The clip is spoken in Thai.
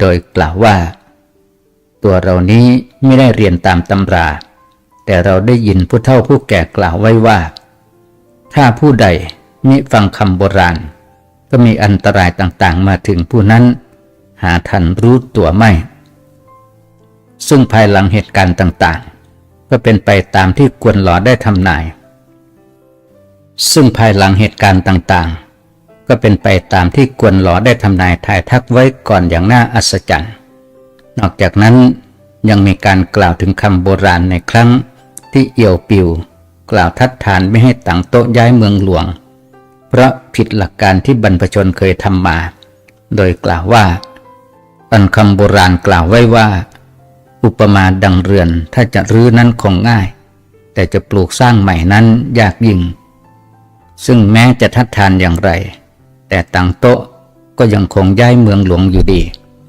โดยกล่าวว่า ตัวเรานี้ไม่ได้เรียนตามตำรา แต่เราได้ยินผู้เฒ่าผู้แก่กล่าวไว้ว่า ถ้าผู้ใดมิฟังคำโบราณ ก็มีอันตรายต่างๆ มาถึงผู้นั้น หาทันรู้ตัวไม่ ซึ่งภายหลังเหตุการณ์ต่างๆ ก็เป็นไปตามที่กวนหลอได้ทำนาย ซึ่งภายหลังเหตุการณ์ต่างๆ ก็เป็นไปตามที่กวนหลอได้ทำนายทายทักไว้ก่อนอย่างน่าอัศจรรย์ นอกจากนั้นยังมีการกล่าวถึงคำโบราณในครั้งที่เอี่ยวปิว กล่าวทัดทานไม่ให้ต่างโต๊ะย้ายเมืองหลวง เพราะผิดหลักการที่บรรพชนเคยทำมา โดยกล่าวว่าอันคำโบราณกล่าวไว้ว่า อุปมาดังเรือนถ้าจะรื้อนั้นคงง่าย แต่จะปลูกสร้างใหม่นั้นยากยิ่ง ซึ่งแม้จะทัดทานอย่างไร แต่ต่างโต๊ะก็ยังคงย้ายเมืองหลวงอยู่ดี